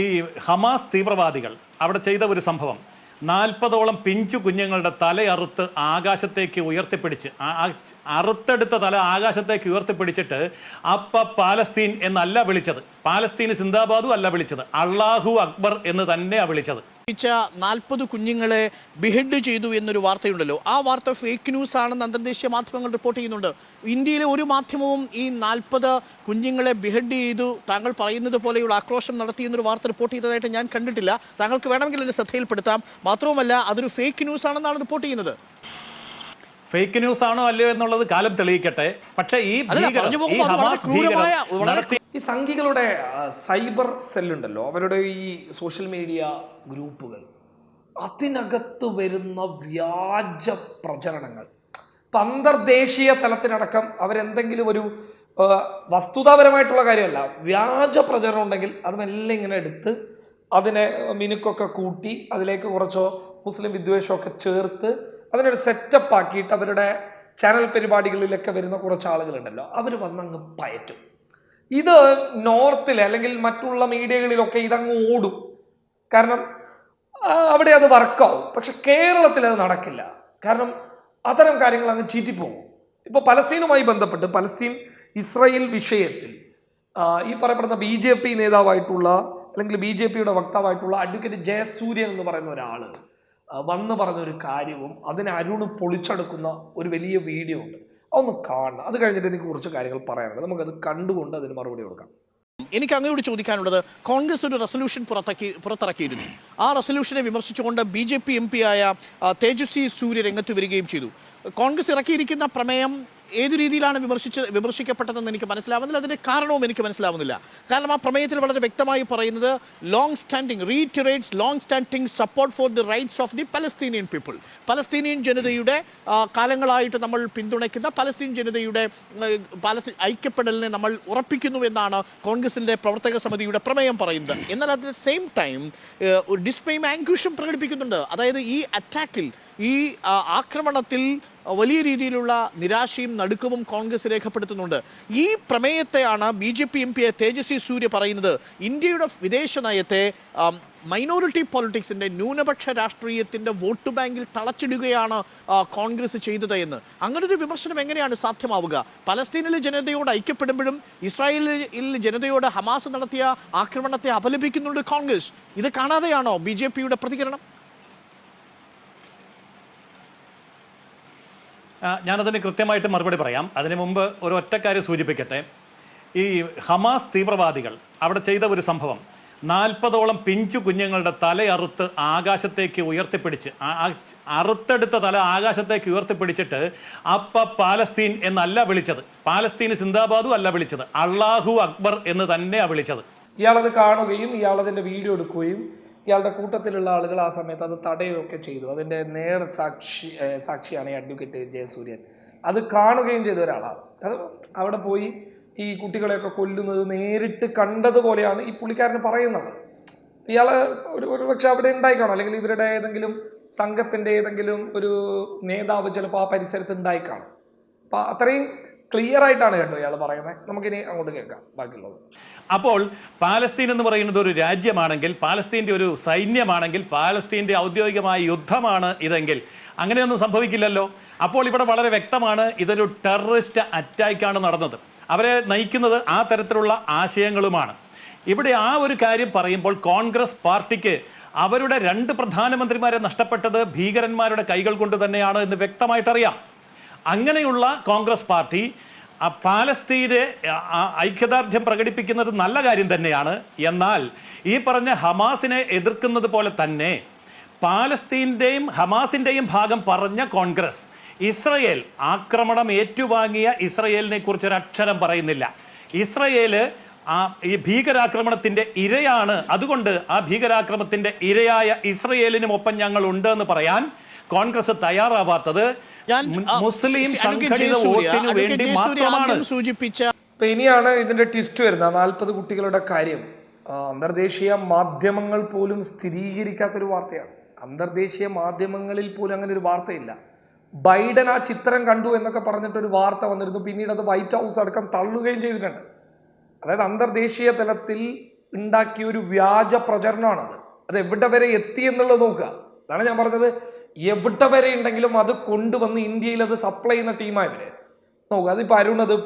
ഈ ഹമാസ് തീവ്രവാദികൾ അവിടെ ചെയ്ത ഒരു സംഭവം. നാൽപ്പതോളം പിഞ്ചു കുഞ്ഞുങ്ങളുടെ തലയറുത്ത് ആകാശത്തേക്ക് ഉയർത്തിപ്പിടിച്ച് അറുത്തെടുത്ത തല ആകാശത്തേക്ക് ഉയർത്തിപ്പിടിച്ചിട്ട് അപ്പ പാലസ്തീൻ എന്നല്ല വിളിച്ചത്. പാലസ്തീന് സിന്ദാബാദും അല്ല വിളിച്ചത്. അള്ളാഹു അക്ബർ എന്ന് തന്നെയാണ് വിളിച്ചത്. ച്ച നാൽപ്പത് കുഞ്ഞുങ്ങളെ ബിഹെഡ് ചെയ്തു എന്നൊരു വാർത്തയുണ്ടല്ലോ. ആ വാർത്ത ഫേക്ക് ന്യൂസ് ആണെന്ന് അന്തർദേശീയ മാധ്യമങ്ങൾ റിപ്പോർട്ട് ചെയ്യുന്നുണ്ട്. ഇന്ത്യയിലെ ഒരു മാധ്യമവും ഈ നാൽപ്പത് കുഞ്ഞുങ്ങളെ ബിഹെഡ് ചെയ്തു താങ്കൾ പറയുന്നത് പോലെയുള്ള ആക്രോശം നടത്തിയെന്നൊരു വാർത്ത റിപ്പോർട്ട് ചെയ്തതായിട്ട് ഞാൻ കണ്ടിട്ടില്ല. താങ്കൾക്ക് വേണമെങ്കിൽ എന്നെ ശ്രദ്ധയിൽപ്പെടുത്താം. മാത്രവുമല്ല അതൊരു ഫേക്ക് ന്യൂസ് ആണെന്നാണ് റിപ്പോർട്ട് ചെയ്യുന്നത്. ഫേക്ക് ന്യൂസ് ആണോ അല്ലയോ എന്നുള്ളത് കാലം തെളിയിക്കട്ടെ. പക്ഷേ ഈ ഹമാസ് നടത്തിയ ഈ സംഘികളുടെ സൈബർ സെല്ലുണ്ടല്ലോ അവരുടെ ഈ സോഷ്യൽ മീഡിയ ഗ്രൂപ്പുകൾ. അതിനകത്ത് വരുന്ന വ്യാജ പ്രചരണങ്ങൾ. ഇപ്പം അന്തർദേശീയ തലത്തിനടക്കം അവരെന്തെങ്കിലും ഒരു വസ്തുതാപരമായിട്ടുള്ള കാര്യമല്ല. വ്യാജ പ്രചരണം ഉണ്ടെങ്കിൽ അത് മെല്ലെ ഇങ്ങനെ എടുത്ത് അതിനെ മിനുക്കൊക്കെ കൂട്ടി അതിലേക്ക് കുറച്ചോ മുസ്ലിം വിദ്വേഷമൊക്കെ ചേർത്ത് അതിനൊരു സെറ്റപ്പ് ആക്കിയിട്ട് അവരുടെ ചാനൽ പരിപാടികളിലൊക്കെ വരുന്ന കുറച്ച് ആളുകളുണ്ടല്ലോ അവർ വന്നങ്ങ് പയറ്റും. ഇത് നോർത്തിൽ അല്ലെങ്കിൽ മറ്റുള്ള മീഡിയകളിലൊക്കെ ഇതങ്ങ് ഓടും. കാരണം അവിടെ അത് വർക്കാവും. പക്ഷെ കേരളത്തിൽ അത് നടക്കില്ല. കാരണം അത്തരം കാര്യങ്ങൾ അങ്ങ് ചീറ്റിപ്പോകും. ഇപ്പോൾ പലസ്തീനുമായി ബന്ധപ്പെട്ട് പലസ്തീൻ ഇസ്രയേൽ വിഷയത്തിൽ ഈ പറയപ്പെടുന്ന ബി ജെ പി നേതാവായിട്ടുള്ള അല്ലെങ്കിൽ ബി ജെ പിയുടെ വക്താവായിട്ടുള്ള അഡ്വക്കേറ്റ് ജയസൂര്യൻ എന്ന് പറയുന്ന ഒരാൾ വന്ന് പറഞ്ഞ ഒരു കാര്യവും അതിനെ അരുണ് പൊളിച്ചെടുക്കുന്ന ഒരു വലിയ വീഡിയോ ഉണ്ട്. അതൊന്ന് കാണണം. അത് കഴിഞ്ഞിട്ട് എനിക്ക് കുറച്ച് കാര്യങ്ങൾ പറയാനുണ്ട്. നമുക്കത് കണ്ടുകൊണ്ട് അതിന് മറുപടി കൊടുക്കാം. എനിക്ക് അങ്ങയോട് ചോദിക്കാനുള്ളത് കോൺഗ്രസ് ഒരു റെസൊല്യൂഷൻ പുറത്താക്കി പുറത്തിറക്കിയിരുന്നു. ആ റെസൊല്യൂഷനെ വിമർശിച്ചുകൊണ്ട് B J P M P ആയ തേജസ്വി സൂര്യ രംഗത്ത് വരികയും ചെയ്തു. കോൺഗ്രസ് ഇറക്കിയിരിക്കുന്ന പ്രമേയം ഏത് രീതിയിലാണ് വിമർശിച്ച് വിമർശിക്കപ്പെട്ടതെന്ന് എനിക്ക് മനസ്സിലാവുന്നില്ല. അതിന്റെ കാരണവും എനിക്ക് മനസ്സിലാവുന്നില്ല. കാരണം ആ പ്രമേയത്തിൽ വളരെ വ്യക്തമായി പറയുന്നത് long standing reiterates long standing support for the rights of the Palestinian people Palestinian ജനതയുടെ കാലങ്ങളായിട്ട് നമ്മൾ പിന്തുണയ്ക്കുന്ന പലസ്തീൻ ജനതയുടെ പലസ്തീൻ ഐക്യപ്പെടലിനെ നമ്മൾ ഉറപ്പിക്കുന്നു എന്നാണ് കോൺഗ്രസിന്റെ പ്രവർത്തക സമിതിയുടെ പ്രമേയം പറയുന്നത്. എന്നാൽ അറ്റ് ദ സെയിം ടൈം ഡിസ്പെയും ആങ്കുഷും പ്രകടിപ്പിക്കുന്നുണ്ട്. അതായത് ഈ അറ്റാക്കിൽ ഈ ആക്രമണത്തിൽ വലിയ രീതിയിലുള്ള നിരാശയും നടുക്കവും കോൺഗ്രസ് രേഖപ്പെടുത്തുന്നുണ്ട്. ഈ പ്രമേയത്തെയാണ് B J P M P Tejasvi Surya പറയുന്നത്. ഇന്ത്യയുടെ വിദേശ നയത്തെ മൈനോറിറ്റി പൊളിറ്റിക്സിന്റെ ന്യൂനപക്ഷ രാഷ്ട്രീയത്തിന്റെ വോട്ട് ബാങ്കിൽ തളച്ചിടുകയാണ് കോൺഗ്രസ് ചെയ്തത് എന്ന്. അങ്ങനെ ഒരു വിമർശനം എങ്ങനെയാണ് സാധ്യമാവുക? പലസ്തീനിലെ ജനതയോട് ഐക്യപ്പെടുമ്പോഴും ഇസ്രായേലിൽ ജനതയോട് ഹമാസ് നടത്തിയ ആക്രമണത്തെ അപലപിക്കുന്നുണ്ട് കോൺഗ്രസ്. ഇത് കാണാതെയാണോ ബി പ്രതികരണം ആ, ഞാനതിന് കൃത്യമായിട്ട് മറുപടി പറയാം. അതിനു മുമ്പ് ഒരു ഒറ്റക്കാര്യം സൂചിപ്പിക്കട്ടെ. ഈ ഹമാസ് തീവ്രവാദികൾ അവിടെ ചെയ്ത ഒരു സംഭവം. നാൽപ്പതോളം പിഞ്ചു കുഞ്ഞുങ്ങളുടെ തലയറുത്ത് ആകാശത്തേക്ക് ഉയർത്തിപ്പിടിച്ച് അറുത്തെടുത്ത തല ആകാശത്തേക്ക് ഉയർത്തിപ്പിടിച്ചിട്ട് അപ്പ പാലസ്തീൻ എന്നല്ല വിളിച്ചത്. പാലസ്തീൻ സിന്ദാബാദും അല്ല വിളിച്ചത്. അള്ളാഹു അക്ബർ എന്ന് തന്നെയാണ് വിളിച്ചത്. ഇയാളത് കാണുകയും ഇയാളതിന്റെ വീഡിയോ എടുക്കുകയും ഇയാളുടെ കൂട്ടത്തിലുള്ള ആളുകൾ ആ സമയത്ത് അത് തടയുകയൊക്കെ ചെയ്തു. അതിന്റെ നേർ സാക്ഷി സാക്ഷിയാണ് ഈ അഡ്വക്കേറ്റ് ജയസൂര്യൻ. അത് കാണുകയും ചെയ്ത ഒരാളാണ്. അത് അവിടെ പോയി ഈ കുട്ടികളെയൊക്കെ കൊല്ലുന്നത് നേരിട്ട് കണ്ടതുപോലെയാണ് ഈ പുള്ളിക്കാരന് പറയുന്നത്. ഇയാൾ ഒരു ഒരു പക്ഷെ അവിടെ ഉണ്ടായിക്കാണോ അല്ലെങ്കിൽ ഇവരുടെ ഏതെങ്കിലും സംഘത്തിന്റെ ഏതെങ്കിലും ഒരു നേതാവ് ചിലപ്പോൾ ആ പരിസരത്ത് ഉണ്ടായിക്കാണും അപ്പം അത്രയും ക്ലിയർ ആയിട്ടാണ് കേട്ടോ ഇയാൾ പറയുന്നത്. നമുക്കിനി അങ്ങോട്ട് കേൾക്കാം. ബാക്കിയുള്ളത്. അപ്പോൾ പാലസ്തീൻ എന്ന് പറയുന്നത് ഒരു രാജ്യമാണെങ്കിൽ പാലസ്തീന്റെ ഒരു സൈന്യമാണെങ്കിൽ പാലസ്തീന്റെ ഔദ്യോഗികമായ യുദ്ധമാണ് ഇതെങ്കിൽ അങ്ങനെയൊന്നും സംഭവിക്കില്ലല്ലോ. അപ്പോൾ ഇവിടെ വളരെ വ്യക്തമാണ് ഇതൊരു ടെററിസ്റ്റ് അറ്റാക്കാണ് നടന്നത്. അവരെ നയിക്കുന്നത് ആ തരത്തിലുള്ള ആശയങ്ങളുമാണ്. ഇവിടെ ആ ഒരു കാര്യം പറയുമ്പോൾ കോൺഗ്രസ് പാർട്ടിക്ക് അവരുടെ രണ്ട് പ്രധാനമന്ത്രിമാരെ നഷ്ടപ്പെട്ടത് ഭീകരന്മാരുടെ കൈകൾ കൊണ്ട് തന്നെയാണ് എന്ന് വ്യക്തമായിട്ടറിയാം. അങ്ങനെയുള്ള കോൺഗ്രസ് പാർട്ടി പാലസ്തീനെ ഐക്യദാർഢ്യം പ്രകടിപ്പിക്കുന്നത് നല്ല കാര്യം തന്നെയാണ്. എന്നാൽ ഈ പറഞ്ഞ ഹമാസിനെ എതിർക്കുന്നത് പോലെ തന്നെ പാലസ്തീന്റെയും ഹമാസിന്റെയും ഭാഗം പറഞ്ഞ കോൺഗ്രസ് ഇസ്രയേൽ ആക്രമണം ഏറ്റുവാങ്ങിയ ഇസ്രയേലിനെ കുറിച്ച് ഒരു അക്ഷരം പറയുന്നില്ല. ഇസ്രയേൽ ആ ഈ ഭീകരാക്രമണത്തിന്റെ ഇരയാണ്. അതുകൊണ്ട് ആ ഭീകരാക്രമണത്തിന്റെ ഇരയായ ഇസ്രയേലിനും ഒപ്പം ഞങ്ങൾ ഉണ്ട് എന്ന് പറയാൻ കോൺഗ്രസ് തയ്യാറാവാത്തത് മുസ്ലിം സംഘടിത വോട്ടിന് വേണ്ടി മാത്രമാണ്. സൂചിപ്പിച്ച അപ്പൊ ഇനിയാണ് ഇതിന്റെ ട്വിസ്റ്റ് വരുന്നത്. നാൽപ്പത് കുട്ടികളുടെ കാര്യം. അന്തർദേശീയ മാധ്യമങ്ങൾ പോലും സ്ഥിരീകരിക്കാത്തൊരു വാർത്തയാണ്. അന്തർദേശീയ മാധ്യമങ്ങളിൽ പോലും അങ്ങനെ ഒരു വാർത്തയില്ല. ബൈഡൻ ആ ചിത്രം കണ്ടു എന്നൊക്കെ പറഞ്ഞിട്ടൊരു വാർത്ത വന്നിരുന്നു. പിന്നീട് അത് വൈറ്റ് ഹൗസ് അടക്കം തള്ളുകയും ചെയ്തിട്ടുണ്ട്. അതായത് അന്തർദേശീയ തലത്തിൽ ഉണ്ടാക്കിയ ഒരു വ്യാജ പ്രചരണമാണത്. അത് എവിടെ വരെ എത്തി എന്നുള്ളത് നോക്കുക. അതാണ് ഞാൻ പറഞ്ഞത്. എവിടെ വരെ ഉണ്ടെങ്കിലും അത് കൊണ്ടുവന്ന് ഇന്ത്യയിൽ അത് സപ്ലൈ ചെയ്യുന്ന ടീമായവര് നോക്കുക അരുൺ അത്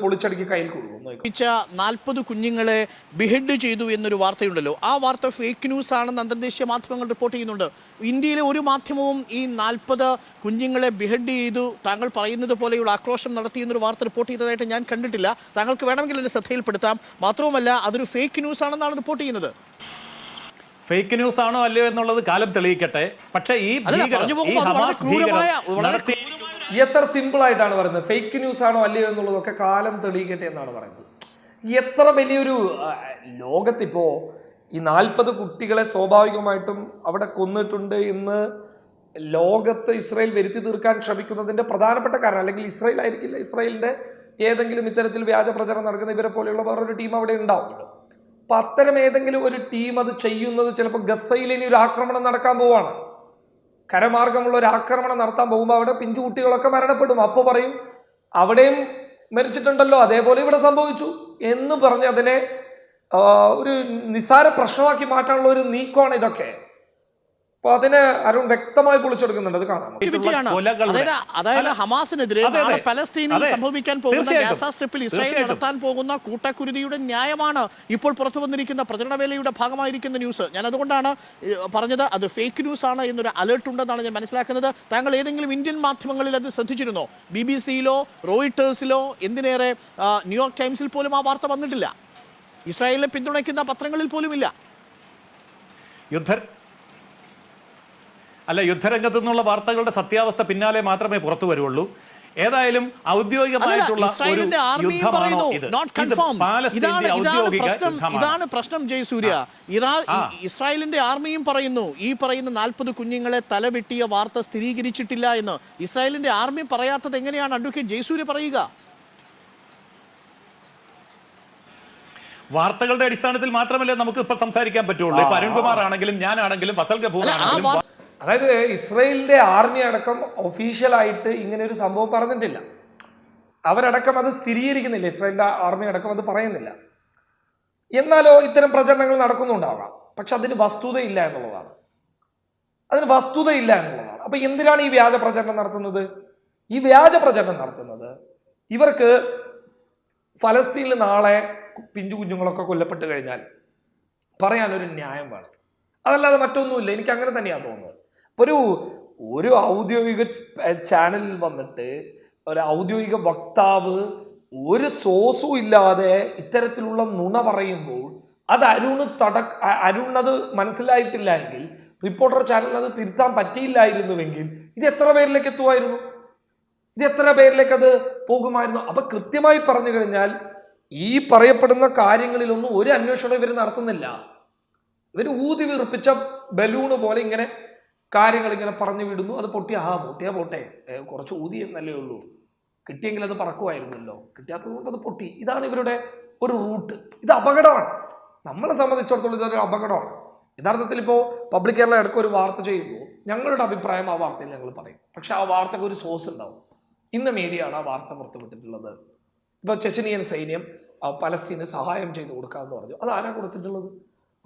നാൽപ്പത് കുഞ്ഞുങ്ങളെ ബിഹെഡ് ചെയ്തു എന്നൊരു വാർത്തയുണ്ടല്ലോ. ആ വാർത്ത ഫേക്ക് ന്യൂസ് ആണെന്ന് അന്തർദേശീയ മാധ്യമങ്ങൾ റിപ്പോർട്ട് ചെയ്യുന്നുണ്ട്. ഇന്ത്യയിലെ ഒരു മാധ്യമവും ഈ നാൽപ്പത് കുഞ്ഞുങ്ങളെ ബിഹെഡ് ചെയ്തു താങ്കൾ പറയുന്നത് പോലെയുള്ള ആക്രോശം നടത്തി എന്നൊരു വാർത്ത റിപ്പോർട്ട് ചെയ്തതായിട്ട് ഞാൻ കണ്ടിട്ടില്ല. താങ്കൾക്ക് വേണമെങ്കിൽ എന്നെ ശ്രദ്ധയിൽപ്പെടുത്താം. മാത്രവുമല്ല അതൊരു ഫേക്ക് ന്യൂസ് ആണെന്നാണ് റിപ്പോർട്ട് ചെയ്യുന്നത്. ഫേക്ക് ന്യൂസ് ആണോ അല്ലയോ എന്നുള്ളത് കാലം തെളിയിക്കട്ടെ. പക്ഷേ ഈ എത്ര സിമ്പിൾ ആയിട്ടാണ് പറയുന്നത്. ഫേക്ക് ന്യൂസ് ആണോ അല്ലയോ എന്നുള്ളതൊക്കെ കാലം തെളിയിക്കട്ടെ എന്നാണ് പറയുന്നത്. എത്ര വലിയൊരു ലോകത്തിപ്പോ ഈ നാൽപ്പത് കുട്ടികളെ സ്വാഭാവികമായിട്ടും അവിടെ കൊന്നിട്ടുണ്ട് എന്ന് ലോകത്ത് ഇസ്രായേൽ വരുത്തി തീർക്കാൻ ശ്രമിക്കുന്നതിന്റെ പ്രധാനപ്പെട്ട കാരണം അല്ലെങ്കിൽ ഇസ്രായേൽ ആയിരിക്കില്ല ഇസ്രായേലിന്റെ ഏതെങ്കിലും ഇത്തരത്തിൽ വ്യാജ പ്രചരണം നടക്കുന്ന ഇവരെ പോലെയുള്ള വേറൊരു ടീം അവിടെ ഉണ്ടാവുമല്ലോ. അപ്പൊ അത്തരം ഏതെങ്കിലും ഒരു ടീം അത് ചെയ്യുന്നത് ചിലപ്പോൾ ഗസയിൽ ഇനി ഒരു ആക്രമണം നടക്കാൻ പോവാണ്. കരമാർഗമുള്ള ഒരു ആക്രമണം നടത്താൻ പോകുമ്പോൾ അവിടെ പിഞ്ചു കുട്ടികളൊക്കെ മരണപ്പെടും. അപ്പോൾ പറയും അവിടെയും മരിച്ചിട്ടുണ്ടല്ലോ അതേപോലെ ഇവിടെ സംഭവിച്ചു എന്ന് പറഞ്ഞ് അതിനെ ഒരു നിസാര പ്രശ്നമാക്കി മാറ്റാനുള്ള ഒരു നീക്കമാണ് ഇതൊക്കെ. അപ്പൊ അതിനെ അരുൺ വ്യക്തമായി പൊളിച്ചെടുക്കുന്നുണ്ട്. അത് കാണാം. അതായത് അതായത് ഹമാസിനെതിരെ. പലസ്തീനിൽ സംഭവിക്കാൻ പോകുന്ന ഗാസ സ്ട്രിപ്പിൽ ഇസ്രായേൽ നടത്താൻ പോകുന്ന കൂട്ടക്കുരുതിയുടെ ന്യായമാണ് ഇപ്പോൾ പുറത്തു വന്നിരിക്കുന്ന പ്രചരണവേലയുടെ ഭാഗമായിരിക്കുന്ന ന്യൂസ്. ഞാൻ അതുകൊണ്ടാണ് പറഞ്ഞത് അത് ഫേക്ക് ന്യൂസ് ആണ് എന്നൊരു അലേർട്ട് ഉണ്ടെന്നാണ് ഞാൻ മനസ്സിലാക്കുന്നത്. താങ്കൾ ഏതെങ്കിലും ഇന്ത്യൻ മാധ്യമങ്ങളിൽ അത് ശ്രദ്ധിച്ചിരുന്നോ? ബി ബി സിയിലോ റോയിട്ടേഴ്സിലോ എന്തിനേറെ ന്യൂയോർക്ക് ടൈംസിൽ പോലും ആ വാർത്ത വന്നിട്ടില്ല? ഇസ്രായേലിനെ പിന്തുണയ്ക്കുന്ന പത്രങ്ങളിൽ പോലും ഇല്ല യുദ്ധ അല്ല യുദ്ധരംഗത്തു നിന്നുള്ള വാർത്തകളുടെ സത്യാവസ്ഥ പിന്നാലെ മാത്രമേ പുറത്തു വരുള്ളൂ. ഏതായാലും ഔദ്യോഗികമായിട്ടുള്ള ഒരു യുദ്ധമാണോ ഇത്? ഇതാണ് ഔദ്യോഗിക പ്രശ്നം യുദ്ധമാണ്. ഇതാണ് പ്രശ്നം ജയസൂര്യ ഇറാ ഇസ്രായേലിന്റെ ആർമിയും പറയുന്നു ഈ പറയുന്ന നാൽപ്പത് കുഞ്ഞുങ്ങളെ തലവെട്ടിയ വാർത്ത സ്ഥിരീകരിച്ചിട്ടില്ല എന്ന്. ഇസ്രായേലിന്റെ ആർമി പറയാത്തത് എങ്ങനെയാണ്? അഡ്വക്കേറ്റ് ജയസൂര്യ പറയുക. വാർത്തകളുടെ അടിസ്ഥാനത്തിൽ മാത്രമല്ലേ നമുക്ക് ഇപ്പൊ സംസാരിക്കാൻ പറ്റുള്ളൂ? ഇപ്പൊ അരുൺകുമാർ ആണെങ്കിലും ഞാനാണെങ്കിലും ഫസൽ കപൂർ ആണെങ്കിലും അതായത് ഇസ്രയേലിന്റെ ആർമി അടക്കം ഒഫീഷ്യലായിട്ട് ഇങ്ങനെ ഒരു സംഭവം പറഞ്ഞിട്ടില്ല. അവരടക്കം അത് സ്ഥിരീകരിക്കുന്നില്ല. ഇസ്രായേലിന്റെ ആർമി അടക്കം അത് പറയുന്നില്ല. എന്നാലോ ഇത്തരം പ്രചരണങ്ങൾ നടക്കുന്നുണ്ടാവാം. പക്ഷെ അതിന് വസ്തുതയില്ല എന്നുള്ളതാണ്. അതിന് വസ്തുതയില്ല എന്നുള്ളതാണ്. അപ്പൊ എന്തിനാണ് ഈ വ്യാജ പ്രചരണം നടത്തുന്നത്? ഈ വ്യാജ പ്രചരണം നടത്തുന്നത് ഇവർക്ക് ഫലസ്തീനിൽ നാളെ പിഞ്ചു കുഞ്ഞുങ്ങളൊക്കെ കൊല്ലപ്പെട്ട് കഴിഞ്ഞാൽ പറയാനൊരു ന്യായം വേണം. അതല്ലാതെ മറ്റൊന്നുമില്ല. എനിക്ക് അങ്ങനെ തന്നെയാണ് തോന്നുന്നത്. ഒരു ഒരു ഔദ്യോഗിക ചാനലിൽ വന്നിട്ട് ഒരു ഔദ്യോഗിക വക്താവ് ഒരു സോസും ഇല്ലാതെ ഇത്തരത്തിലുള്ള നുണ പറയുമ്പോൾ അത് അരുണ് തട അരുൺ അത് മനസ്സിലായിട്ടില്ല എങ്കിൽ റിപ്പോർട്ടർ ചാനൽ അത് തിരുത്താൻ പറ്റിയില്ലായിരുന്നുവെങ്കിൽ ഇത് എത്ര പേരിലേക്ക് എത്തുമായിരുന്നു? ഇത് എത്ര പേരിലേക്ക് അത് പോകുമായിരുന്നു? അപ്പൊ കൃത്യമായി പറഞ്ഞു കഴിഞ്ഞാൽ ഈ പറയപ്പെടുന്ന കാര്യങ്ങളിലൊന്നും ഒരു അന്വേഷണം ഇവർ നടത്തുന്നില്ല. ഇവർ ഊതി വീർപ്പിച്ച ബലൂണ് പോലെ ഇങ്ങനെ കാര്യങ്ങൾ ഇങ്ങനെ പറഞ്ഞു വിടുന്നു. അത് പൊട്ടി. ആ പൊട്ടിയാ പോട്ടെ. കുറച്ച് ഊതി എന്നല്ലേ ഉള്ളൂ. കിട്ടിയെങ്കിൽ അത് പറക്കുമായിരുന്നല്ലോ. കിട്ടാത്തത് കൊണ്ട് അത് പൊട്ടി. ഇതാണ് ഇവരുടെ ഒരു റൂട്ട്. ഇത് അപകടമാണ്. നമ്മളെ സംബന്ധിച്ചിടത്തോളം ഇതൊരു അപകടമാണ്. യഥാർത്ഥത്തിൽ ഇപ്പോൾ പബ്ലിക് കേരള ഇടയ്ക്ക് ഒരു വാർത്ത ചെയ്യുമ്പോൾ ഞങ്ങളുടെ അഭിപ്രായം ആ വാർത്തയിൽ ഞങ്ങൾ പറയും. പക്ഷെ ആ വാർത്തക്ക് ഒരു സോഴ്സ് ഉണ്ടാവും. ഇന്ന് മീഡിയ ആണ് ആ വാർത്ത പുറത്തുവിട്ടിട്ടുള്ളത്. ഇപ്പോൾ ചെച്ചനിയൻ സൈന്യം പലസ്തീന് സഹായം ചെയ്തു കൊടുക്കാമെന്ന് പറഞ്ഞു. അത് ആരാ കൊടുത്തിട്ടുള്ളത്?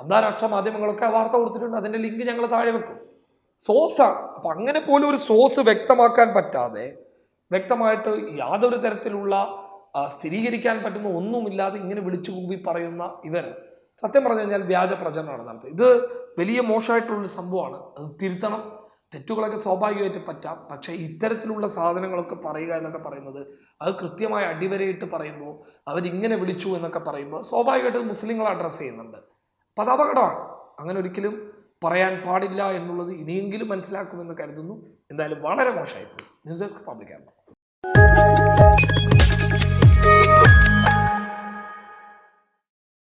അന്താരാഷ്ട്ര മാധ്യമങ്ങളൊക്കെ ആ വാർത്ത കൊടുത്തിട്ടുണ്ട്. അതിന്റെ ലിങ്ക് ഞങ്ങൾ താഴെ വെക്കും. സോഴ്സാണ് അപ്പൊ അങ്ങനെ പോലും ഒരു സോസ് വ്യക്തമാക്കാൻ പറ്റാതെ വ്യക്തമായിട്ട് യാതൊരു തരത്തിലുള്ള സ്ഥിരീകരിക്കാൻ പറ്റുന്ന ഒന്നുമില്ലാതെ ഇങ്ങനെ വിളിച്ചു കൂവി പറയുന്ന ഇവർ സത്യം പറഞ്ഞു കഴിഞ്ഞാൽ വ്യാജ പ്രചരണമാണ് നടത്തുന്നത് ഇത് വലിയ മോശമായിട്ടുള്ളൊരു സംഭവമാണ്. അത് തിരുത്തണം. തെറ്റുകളൊക്കെ സ്വാഭാവികമായിട്ട് പറ്റാം. പക്ഷേ ഇത്തരത്തിലുള്ള സാധനങ്ങളൊക്കെ പറയുക എന്നൊക്കെ പറയുന്നത് അത് കൃത്യമായി അടിവരയിട്ട് പറയുമ്പോൾ അവരിങ്ങനെ വിളിച്ചു എന്നൊക്കെ പറയുമ്പോൾ സ്വാഭാവികമായിട്ട് മുസ്ലിങ്ങൾ അഡ്രസ്സ് ചെയ്യുന്നുണ്ട്. അപ്പം അത് അപകടമാണ്. അങ്ങനെ ഒരിക്കലും പറയാൻ പാടില്ല എന്നുള്ളത് ഇനിയെങ്കിലും മനസ്സിലാക്കുമെന്ന് കരുതുന്നു. എന്തായാലും വളരെ മോശമായിപ്പോയി. News desk public